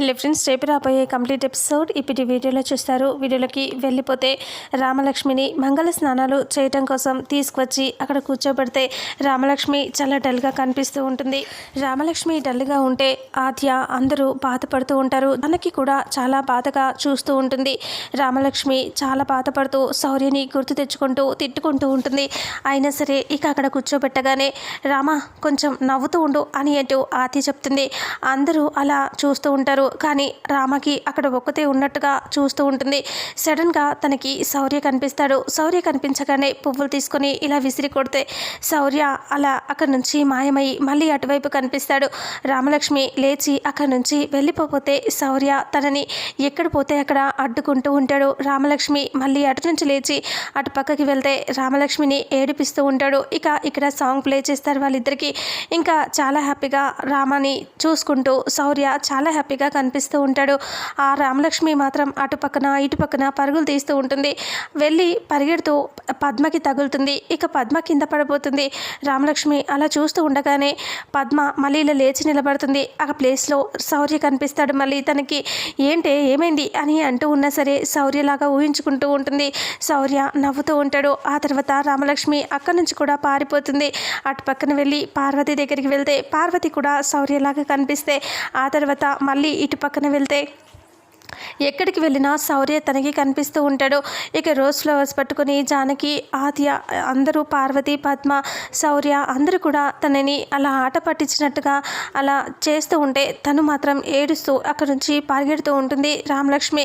Hello friends రేపు రాబోయే complete episode ఇప్పటి వీడియోలో చూస్తారు. వీడియోలోకి వెళ్ళిపోతే రామలక్ష్మిని మంగళ స్నానాలు చేయటం కోసం తీసుకువచ్చి అక్కడ కూర్చోబెడితే రామలక్ష్మి చాలా డల్గా కనిపిస్తూ ఉంటుంది. రామలక్ష్మి డల్గా ఉంటే ఆద్య అందరూ బాధపడుతూ ఉంటారు. తనకి కూడా చాలా బాధగా చూస్తూ ఉంటుంది. రామలక్ష్మి చాలా బాధపడుతూ శౌర్యని గుర్తు తెచ్చుకుంటూ తిట్టుకుంటూ ఉంటుంది. అయినా సరే ఇక అక్కడ కూర్చోబెట్టగానే రామ కొంచెం నవ్వుతూ ఉండు అని అంటూ ఆద్య చెప్తుంది. అందరూ అలా చూస్తూ ఉంటారు. కానీ రామకి అక్కడ ఒక్కతే ఉన్నట్టుగా చూస్తూ ఉంటుంది. సడన్గా తనకి శౌర్య కనిపిస్తాడు. శౌర్య కనిపించగానే పువ్వులు తీసుకొని ఇలా విసిరి కొడితే శౌర్య అలా అక్కడి నుంచి మాయమై మళ్ళీ అటువైపు కనిపిస్తాడు. రామలక్ష్మి లేచి అక్కడి నుంచి వెళ్ళిపోతే శౌర్య తనని ఎక్కడ పోతే అక్కడ అడ్డుకుంటూ ఉంటాడు. రామలక్ష్మి మళ్ళీ అటు నుంచి లేచి అటు పక్కకి వెళ్తే రామలక్ష్మిని ఏడిపిస్తూ ఉంటాడు. ఇక ఇక్కడ సాంగ్ ప్లే చేస్తారు వాళ్ళిద్దరికీ. ఇంకా చాలా హ్యాపీగా రామాని చూసుకుంటూ శౌర్య చాలా హ్యాపీగా కనిపిస్తూ ఉంటాడు. ఆ రామలక్ష్మి మాత్రం అటు పక్కన ఇటు పక్కన పరుగులు తీస్తూ ఉంటుంది. వెళ్ళి పరిగెడుతూ పద్మకి తగులుతుంది. ఇక పద్మ కింద పడిపోతుంది. రామలక్ష్మి అలా చూస్తూ ఉండగానే పద్మ మళ్ళీ ఇలా లేచి నిలబడుతుంది. ఆ ప్లేస్లో శౌర్య కనిపిస్తాడు మళ్ళీ తనకి. ఏంటే ఏమైంది? అని అంటూ ఉన్నా సరే శౌర్యలాగా ఊహించుకుంటూ ఉంటుంది. శౌర్య నవ్వుతూ ఉంటాడు. ఆ తర్వాత రామలక్ష్మి అక్కడి నుంచి కూడా పారిపోతుంది. అటు పక్కన వెళ్ళి పార్వతి దగ్గరికి వెళ్తే పార్వతి కూడా శౌర్యలాగా కనిపిస్తే ఆ తర్వాత మళ్ళీ ఇటు పక్కన వెళ్తే ఎక్కడికి వెళ్ళినా శౌర్య తనకి కనిపిస్తూ ఉంటాడు. ఇక రోజ్ ఫ్లవర్స్ పట్టుకొని జానకి ఆద్య అందరూ పార్వతి పద్మ శౌర్య అందరూ కూడా తనని అలా ఆట పట్టించినట్టుగా అలా చేస్తూ ఉంటే తను మాత్రం ఏడుస్తూ అక్కడ నుంచి పరిగెడుతూ ఉంటుంది రామలక్ష్మి.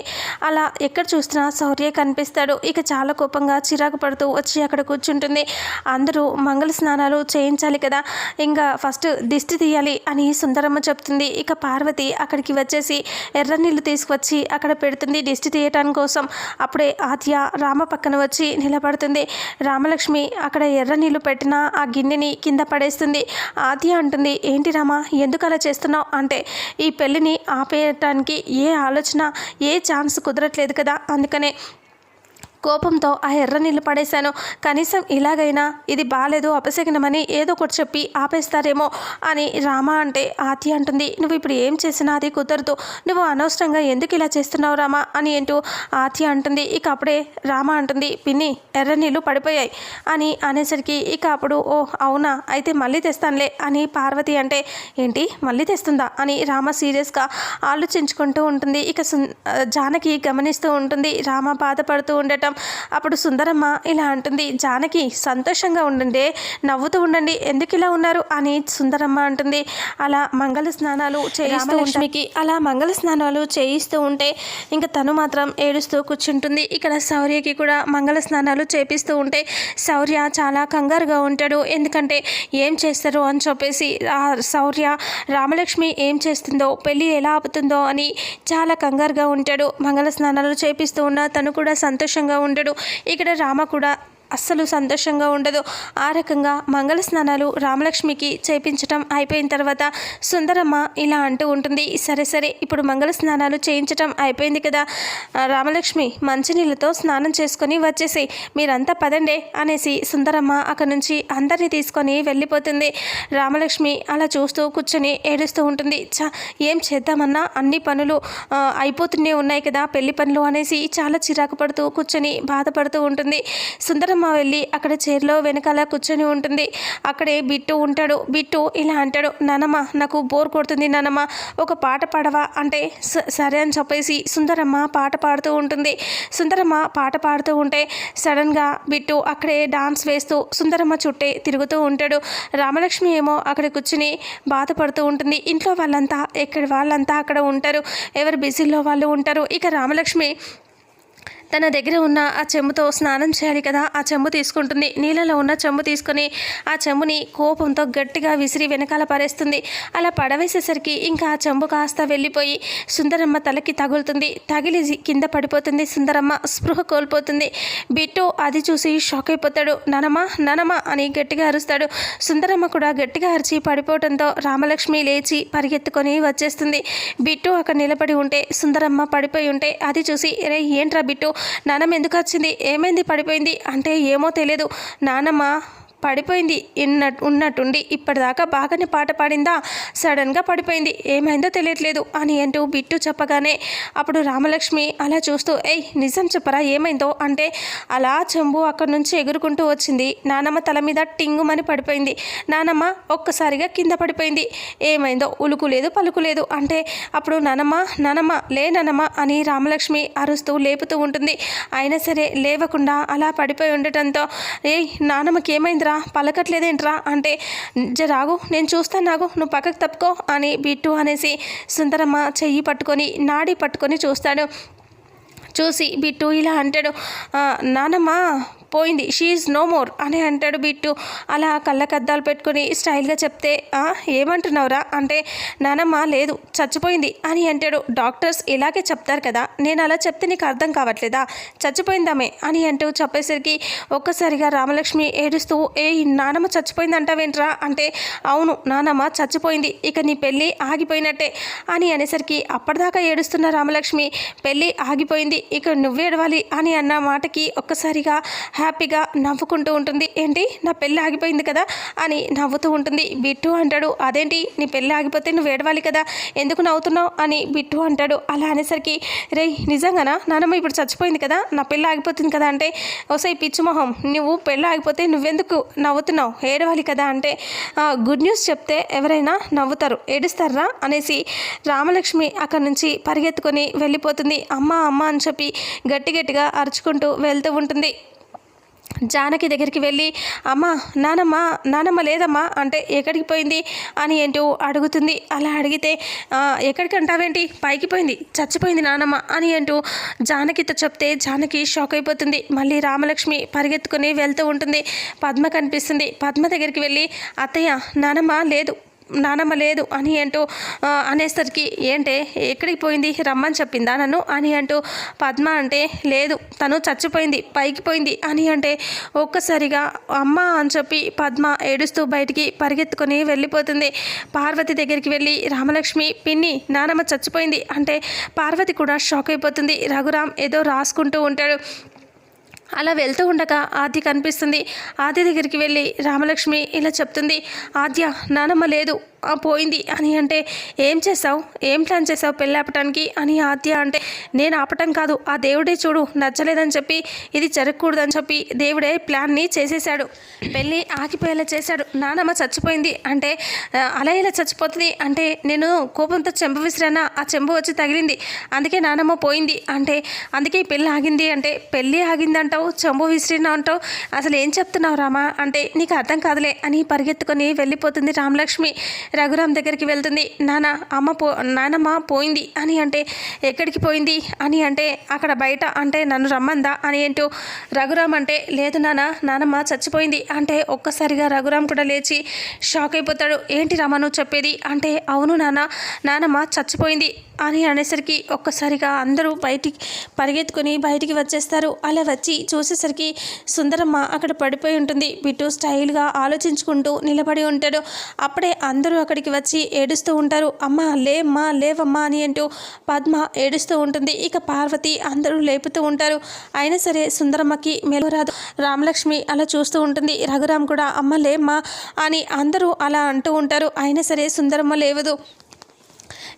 అలా ఎక్కడ చూసినా శౌర్య కనిపిస్తాడు. ఇక చాలా కోపంగా చిరాకు పడుతూ వచ్చి అక్కడ కూర్చుంటుంది. అందరూ మంగళ స్నానాలు చేయించాలి కదా. ఇంకా ఫస్ట్ దిష్టి తీయాలి అని సుందరమ్మ చెప్తుంది. ఇక పార్వతి అక్కడికి వచ్చేసి ఎర్ర నీళ్ళు తీసుకువచ్చి అక్కడ అక్కడ పెడుతుంది. దిష్టి తీయటానికి కోసం అప్పుడే ఆత్య రామ పక్కన వచ్చి నిలబడుతుంది. రామలక్ష్మి అక్కడ ఎర్ర నీళ్ళు పెట్టిన ఆ గిన్నెని కింద పడేస్తుంది. ఆత్య అంటుంది ఏంటి రామ ఎందుకు అలా చేస్తున్నావు? అంటే ఈ పెళ్ళిని ఆపేయటానికి ఏ ఆలోచన ఏ ఛాన్స్ కుదరట్లేదు కదా అందుకనే కోపంతో ఆ ఎర్ర నీళ్ళు పడేశాను. కనీసం ఇలాగైనా ఇది బాగాలేదు అపశకనమని ఏదో ఒకటి చెప్పి ఆపేస్తారేమో అని రామ అంటే ఆతి అంటుంది. నువ్వు ఇప్పుడు ఏం చేసినా అది కుదరదు. నువ్వు అనవసరంగా ఎందుకు ఇలా చేస్తున్నావు రామా? అని ఏంటో ఆతి అంటుంది. ఇక అప్పుడే రామ అంటుంది పిన్ని ఎర్ర నీళ్ళు పడిపోయాయి అని అనేసరికి ఇక అప్పుడు ఓ అవునా? అయితే మళ్ళీ తెస్తానులే అని పార్వతి అంటే ఏంటి? మళ్ళీ తెస్తుందా? అని రామ సీరియస్గా ఆలోచించుకుంటూ ఉంటుంది. ఇక సున్ జానకి గమనిస్తూ ఉంటుంది. రామ బాధపడుతూ ఉండటం అప్పుడు సుందరమ్మ ఇలా అంటుంది జానకి సంతోషంగా ఉండండి నవ్వుతూ ఉండండి ఎందుకు ఇలా ఉన్నారు? అని సుందరమ్మ అంటుంది. అలా మంగళ స్నానాలు చేయిస్తూ లక్ష్మికి అలా మంగళ స్నానాలు చేయిస్తూ ఉంటే ఇంకా తను మాత్రం ఏడుస్తూ కూర్చుంటుంది. ఇక్కడ శౌర్యకి కూడా మంగళ స్నానాలు చేపిస్తూ ఉంటే శౌర్య చాలా కంగారుగా ఉంటాడు. ఎందుకంటే ఏం చేస్తారు అని చెప్పేసి ఆ శౌర్య రామలక్ష్మి ఏం చేస్తుందో పెళ్ళి ఎలా ఆపుతుందో అని చాలా కంగారుగా ఉంటాడు. మంగళ స్నానాలు చేపిస్తూ ఉన్న తను కూడా సంతోషంగా ఉండడు. ఇక్కడ రామ కూడా అస్సలు సంతోషంగా ఉండదు. ఆ రకంగా మంగళ స్నానాలు రామలక్ష్మికి చేయించటం అయిపోయిన తర్వాత సుందరమ్మ ఇలా అంటూ ఉంటుంది సరే సరే ఇప్పుడు మంగళ స్నానాలు చేయించటం అయిపోయింది కదా. రామలక్ష్మి మంచినీళ్ళతో స్నానం చేసుకొని వచ్చేసి మీరంతా పదండే అనేసి సుందరమ్మ అక్కడి నుంచి అందరినీ తీసుకొని వెళ్ళిపోతుంది. రామలక్ష్మి అలా చూస్తూ కూర్చొని ఏడుస్తూ ఉంటుంది చా ఏం చేద్దామన్నా అన్ని పనులు అయిపోతూనే ఉన్నాయి కదా పెళ్ళి పనులు అనేసి చాలా చిరాకు పడుతూ కూర్చొని బాధపడుతూ ఉంటుంది. సుందరమ్మ వెళ్ళి అక్కడ చైర్లో వెనకాల కూర్చొని ఉంటుంది. అక్కడే బిట్టు ఉంటాడు. బిట్టు ఇలా అంటాడు నానమ్మ నాకు బోర్ కొడుతుంది నానమ్మ ఒక పాట పాడవా? అంటే సరే అని చెప్పేసి సుందరమ్మ పాట పాడుతూ ఉంటుంది. సుందరమ్మ పాట పాడుతూ ఉంటే సడన్గా బిట్టు అక్కడే డాన్స్ వేస్తూ సుందరమ్మ చుట్టే తిరుగుతూ ఉంటాడు. రామలక్ష్మి ఏమో అక్కడ కూర్చుని బాధపడుతూ ఉంటుంది. ఇంట్లో వాళ్ళంతా ఎక్కడ వాళ్ళంతా అక్కడ ఉంటారు. ఎవరు బిజీలో వాళ్ళు ఉంటారు. ఇక రామలక్ష్మి తన దగ్గర ఉన్న ఆ చెంబుతో స్నానం చేయాలి కదా ఆ చెంబు తీసుకుంటుంది. నీళ్ళలో ఉన్న చెంబు తీసుకొని ఆ చెంబుని కోపంతో గట్టిగా విసిరి వెనకాల పడేస్తుంది అలా పడవేసేసరికి ఇంకా ఆ చెంబు కాస్త వెళ్ళిపోయి సుందరమ్మ తలకి తగులుతుంది. తగిలి కింద పడిపోతుంది సుందరమ్మ స్పృహ కోల్పోతుంది. బిట్టు అది చూసి షాక్ అయిపోతాడు. ననమా ననమ అని గట్టిగా అరుస్తాడు. సుందరమ్మ కూడా గట్టిగా అరిచి పడిపోవడంతో రామలక్ష్మి లేచి పరిగెత్తుకొని వచ్చేస్తుంది. బిట్టు అక్కడ నిలబడి ఉంటే సుందరమ్మ పడిపోయి ఉంటే అది చూసి రే ఏంట్రా బిట్టు? నానమ్మ ఎందుకు వచ్చింది? ఏమైంది? పడిపోయింది? అంటే ఏమో తెలియదు. నానమ్మ పడిపోయింది. ఇన్న ఉన్నట్టుండి ఇప్పటిదాకా బాగానే పాట పాడిందా? సడన్గా పడిపోయింది. ఏమైందో తెలియట్లేదు అని అంటూ బిట్టు చెప్పగానే అప్పుడు రామలక్ష్మి అలా చూస్తూ ఏయ్ నిజం చెప్పరా ఏమైందో? అంటే అలా చెంబు అక్కడి నుంచి ఎగురుకుంటూ వచ్చింది. నానమ్మ తల మీద టింగుమని పడిపోయింది. నానమ్మ ఒక్కసారిగా కింద పడిపోయింది. ఏమైందో? ఉలుకు లేదు పలుకు లేదు. అంటే అప్పుడు నానమ్మ నానమ్మ లే నానమ్మ అని రామలక్ష్మి అరుస్తూ లేపుతూ ఉంటుంది. అయినా సరే లేవకుండా అలా పడిపోయి ఉండటంతో ఏయ్ నానమ్మకి ఏమైందిరా? పలకట్లేదేంట్రా? అంటే రాగు నేను చూస్తాను నాగు నువ్వు పక్కకు తప్పుకో అని బిట్టు అనేసి సుందరమ్మ చెయ్యి పట్టుకొని నాడి పట్టుకొని చూస్తాడు. చూసి బిట్టు ఇలా అంటాడు నానమ్మ పోయింది. షీఈ్ నో మోర్ అని అంటాడు బిట్టు. అలా కళ్ళకద్దాలు పెట్టుకొని స్టైల్గా చెప్తే ఏమంటున్నావురా? అంటే నానమ్మ లేదు చచ్చిపోయింది అని అంటాడు. డాక్టర్స్ ఇలాగే చెప్తారు కదా నేను అలా చెప్తే నీకు అర్థం కావట్లేదా? చచ్చిపోయిందామే అని అంటూ చెప్పేసరికి ఒక్కసారిగా రామలక్ష్మి ఏడుస్తూ ఏ నానమ్మ చచ్చిపోయింది అంటావేంట్రా అంటే అవును నానమ్మ చచ్చిపోయింది ఇక నీ పెళ్ళి ఆగిపోయినట్టే అని అనేసరికి అప్పటిదాకా ఏడుస్తున్న రామలక్ష్మి పెళ్ళి ఆగిపోయింది ఇక నువ్వు ఏడవాలి అని అన్న మాటకి ఒక్కసారిగా హ్యాపీగా నవ్వుకుంటూ ఉంటుంది. ఏంటి? నా పెళ్ళి ఆగిపోయింది కదా? అని నవ్వుతూ ఉంటుంది. బిట్టు అంటాడు. అదేంటి? నీ పెళ్ళి ఆగిపోతే నువ్వు ఏడవాలి కదా? ఎందుకు నవ్వుతున్నావు? అని బిట్టు అంటాడు. అలా అనేసరికి రే నిజంగానా? నానమ్మ ఇప్పుడు చచ్చిపోయింది కదా? నా పెళ్ళి ఆగిపోతుంది కదా? అంటే ఒసై పిచ్చుమొహం నువ్వు పెళ్ళి ఆగిపోతే నువ్వెందుకు నవ్వుతున్నావు? ఏడవాలి కదా? అంటే గుడ్ న్యూస్ చెప్తే ఎవరైనా నవ్వుతారు. ఏడుస్తారా? అనేసి రామలక్ష్మి అక్కడి నుంచి పరిగెత్తుకొని వెళ్ళిపోతుంది. అమ్మ అమ్మ అని చెప్పి గట్టి గట్టిగా అరుచుకుంటూ వెళ్తూ ఉంటుంది. జానకి దగ్గరికి వెళ్ళి అమ్మ నానమ్మ నానమ్మ లేదమ్మా అంటే ఎక్కడికి పోయింది? అని ఏంటో అడుగుతుంది. అలా అడిగితే ఎక్కడికి అంటావేంటి? పైకి పోయింది చచ్చిపోయింది నానమ్మ అని అంటూ జానకితో చెప్తే జానకి షాక్ అయిపోతుంది. మళ్ళీ రామలక్ష్మి పరిగెత్తుకుని వెళ్తూ ఉంటుంది. పద్మ కనిపిస్తుంది. పద్మ దగ్గరికి వెళ్ళి అత్తయ్య నానమ్మ లేదు నానమ్మ లేదు అని అంటూ అనేసరికి ఏంటే ఎక్కడికి పోయింది? రమ్మని చెప్పిందా నన్ను? అని అంటూ పద్మ అంటే లేదు తను చచ్చిపోయింది పైకి పోయింది అని అంటే ఒక్కసారిగా అమ్మ అని చెప్పి పద్మ ఏడుస్తూ బయటికి పరిగెత్తుకొని వెళ్ళిపోతుంది. పార్వతి దగ్గరికి వెళ్ళి రామలక్ష్మి పిన్ని నానమ్మ చచ్చిపోయింది అంటే పార్వతి కూడా షాక్ అయిపోతుంది. రఘురామ్ ఏదో రాసుకుంటూ ఉంటాడు. అలా వెళ్తూ ఉండగా ఆద్య కనిపిస్తుంది. ఆద్య దగ్గరికి వెళ్ళి రామలక్ష్మి ఇలా చెప్తుంది ఆద్య నానమ్మ లేదు. పోయింది. అని అంటే ఏం చేసావు ఏం ప్లాన్ చేసావు పెళ్ళి ఆపటానికి? అని ఆత్య అంటే నేను ఆపటం కాదు. ఆ దేవుడే చూడు నచ్చలేదని చెప్పి ఇది జరగకూడదని చెప్పి దేవుడే ప్లాన్ని చేసేసాడు పెళ్ళి ఆగిపోయేలా చేశాడు. నానమ్మ చచ్చిపోయింది అంటే అలా ఇలా చచ్చిపోతుంది? అంటే నేను కోపంతో చెంబు విసిరానా? ఆ చెంబు వచ్చి తగిలింది. అందుకే నానమ్మ పోయింది. అంటే అందుకే పెళ్ళి ఆగింది. అంటే పెళ్ళి ఆగింది అంటావు చెంబు విసిరినా అంటావు? అసలు ఏం చెప్తున్నావు రామా? అంటే నీకు అర్థం కాదులే అని పరిగెత్తుకొని వెళ్ళిపోతుంది రామలక్ష్మి. రఘురామ్ దగ్గరికి వెళ్తుంది. నాన్న అమ్మ పో నానమ్మ పోయింది. అని అంటే ఎక్కడికి పోయింది? అని అంటే అక్కడ బయట అంటే నన్ను రమ్మందా? అని ఏంటో రఘురామ్ అంటే లేదు నాన్న నానమ్మ చచ్చిపోయింది. అంటే ఒక్కసారిగా రఘురామ్ కూడా లేచి షాక్ అయిపోతాడు. ఏంటి రమ్మను నువ్వు చెప్పేది? అంటే అవును నాన్న నానమ్మ చచ్చిపోయింది. అని అనేసరికి ఒక్కసారిగా అందరూ బయటికి పరిగెత్తుకొని బయటికి వచ్చేస్తారు. అలా వచ్చి చూసేసరికి సుందరమ్మ అక్కడ పడిపోయి ఉంటుంది. బిట్టు స్టైల్గా ఆలోచించుకుంటూ నిలబడి ఉంటాడు. అప్పుడే అందరూ అక్కడికి వచ్చి ఏడుస్తూ ఉంటారు. అమ్మ లేమ్మా లేవమ్మా అని అంటూ పద్మ ఏడుస్తూ ఉంటుంది. ఇక పార్వతి అందరూ లేపుతూ ఉంటారు. అయినా సరే సుందరమ్మకి మెలవరాదు రామలక్ష్మి అలా చూస్తూ ఉంటుంది. రఘురామ్ కూడా అమ్మ లేమ్మా అని అందరూ అలా అంటూ ఉంటారు. అయినా సరే సుందరమ్మ లేవదు.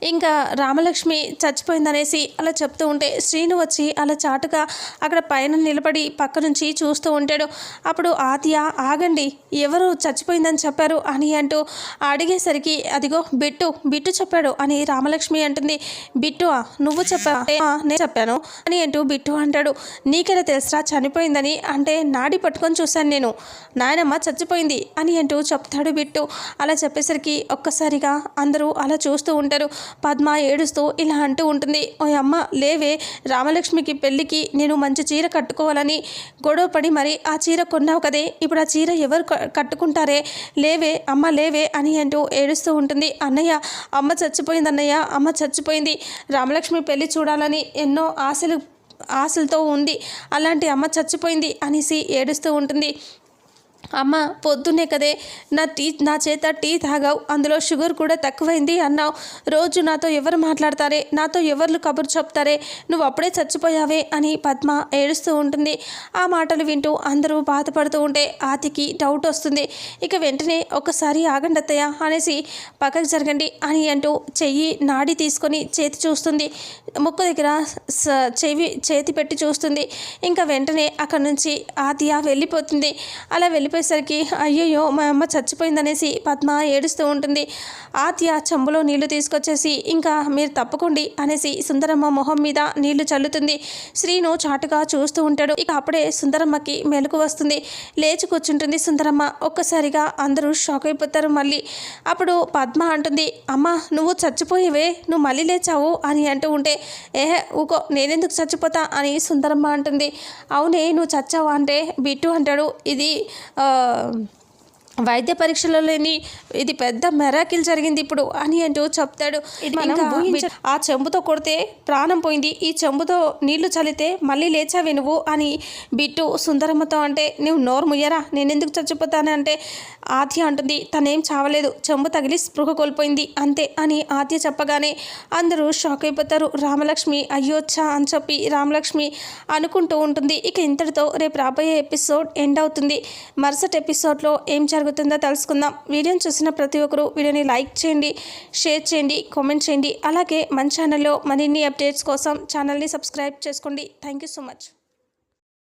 ఇంకా రామలక్ష్మి చచ్చిపోయిందనేసి అలా చెప్తూ ఉంటే శ్రీను వచ్చి అలా చాటుగా అక్కడ పైన నిలబడి పక్క నుంచి చూస్తూ ఉంటాడు. అప్పుడు ఆతియ ఆగండి ఎవరు చచ్చిపోయిందని చెప్పారు? అని అంటూ అడిగేసరికి అదిగో బిట్టు బిట్టు చెప్పాడు అని రామలక్ష్మి అంటుంది. బిట్టు నువ్వు చెప్పా నేను చెప్పాను అని అంటూ బిట్టు అంటాడు. నీకెలా తెలుసా చనిపోయిందని? అంటే నాడి పట్టుకొని చూశాను నేను. నాయనమ్మ చచ్చిపోయింది అని అంటూ చెప్తాడు బిట్టు. అలా చెప్పేసరికి ఒక్కసారిగా అందరూ అలా చూస్తూ ఉంటారు. పద్మ ఏడుస్తూ ఇలా అంటూ ఉంటుంది. ఓ అమ్మ లేవే. రామలక్ష్మికి పెళ్ళికి నేను మంచి చీర కట్టుకోవాలని గొడవ పడి మరి ఆ చీర కొన్నావు కదే. ఇప్పుడు ఆ చీర ఎవరు క- కట్టుకుంటారే? లేవే అమ్మ లేవే అని అంటూ ఏడుస్తూ ఉంటుంది. అన్నయ్య అమ్మ చచ్చిపోయింది అన్నయ్య అమ్మ చచ్చిపోయింది. రామలక్ష్మి పెళ్ళి చూడాలని ఎన్నో ఆశలు ఆశలతో ఉంది. అలాంటి అమ్మ చచ్చిపోయింది అనేసి ఏడుస్తూ ఉంటుంది. అమ్మ పొద్దున్నే కదే. నా టీ నా చేత టీ తాగావు అందులో షుగర్ కూడా తక్కువైంది అన్నావు. రోజు నాతో ఎవరు మాట్లాడతారే? నాతో ఎవరు కబురు చెప్తారే? నువ్వు అప్పుడే చచ్చిపోయావే అని పద్మ ఏడుస్తూ ఉంటుంది. ఆ మాటలు వింటూ అందరూ బాధపడుతూ ఉంటే ఆతికి డౌట్ వస్తుంది. ఇక వెంటనే ఒకసారి ఆగండి అత్తయ్య అనేసి పక్కకు జరగండి అని అంటూ చెయ్యి నాడి తీసుకొని చేతి చూస్తుంది. ముక్కు దగ్గర స- చెవి చేతి పెట్టి చూస్తుంది. ఇంకా వెంటనే అక్కడి నుంచి ఆతియ వెళ్ళిపోతుంది. అలా చెప్పేసరికి అయ్యయ్యో మా అమ్మ చచ్చిపోయిందనేసి పద్మ ఏడుస్తూ ఉంటుంది. ఆత్య చెంబులో నీళ్ళు తీసుకొచ్చేసి ఇంకా మీరు తప్పకుండి అనేసి సుందరమ్మ మొహం మీద నీళ్ళు చల్లుతుంది. శ్రీను చాటుగా చూస్తూ ఉంటాడు. ఇక అప్పుడే సుందరమ్మకి మెలకు వస్తుంది. లేచి కూర్చుంటుంది సుందరమ్మ. ఒక్కసారిగా అందరూ షాక్ అయిపోతారు మళ్ళీ. అప్పుడు పద్మ అంటుంది అమ్మ నువ్వు చచ్చిపోయేవే నువ్వు మళ్ళీ లేచావు అని అంటూ ఉంటే ఏహే ఊకో నేనెందుకు చచ్చిపోతా అని సుందరమ్మ అంటుంది. అవునే నువ్వు చచ్చావా? అంటే బిట్టు అంటాడు. ఇది ఆ, వైద్య పరీక్షలో లేని ఇది పెద్ద మెరాకిల్ జరిగింది ఇప్పుడు అని అంటూ చెప్తాడు. ఆ చెంబుతో కొడితే ప్రాణం పోయింది. ఈ చెంబుతో నీళ్ళు చల్లితే మళ్ళీ లేచావి నువ్వు అని బిట్టు సుందరమ్మతో అంటే నువ్వు నోరు ముయ్యరా? నేను ఎందుకు చచ్చిపోతాను? అంటే ఆద్య అంటుంది తనేం చావలేదు. చెంబు తగిలి స్పృహ కోల్పోయింది. అంతే అని ఆద్య చెప్పగానే అందరూ షాక్ అయిపోతారు. రామలక్ష్మి అయ్యోచ్చా అని చెప్పి రామలక్ష్మి అనుకుంటూ ఉంటుంది. ఇక ఇంతటితో రేపు రాబోయే ఎపిసోడ్ ఎండ్ అవుతుంది. మరుసటి ఎపిసోడ్లో ఏం జరుగుతుందో? తెలుసుకుందాం. వీడియోని చూసిన ప్రతి ఒక్కరూ వీడియోని లైక్ చేయండి షేర్ చేయండి కామెంట్ చేయండి. అలాగే మన ఛానల్లో మరిన్ని అప్డేట్స్ కోసం ఛానల్ని సబ్స్క్రైబ్ చేసుకోండి. Thank you so much.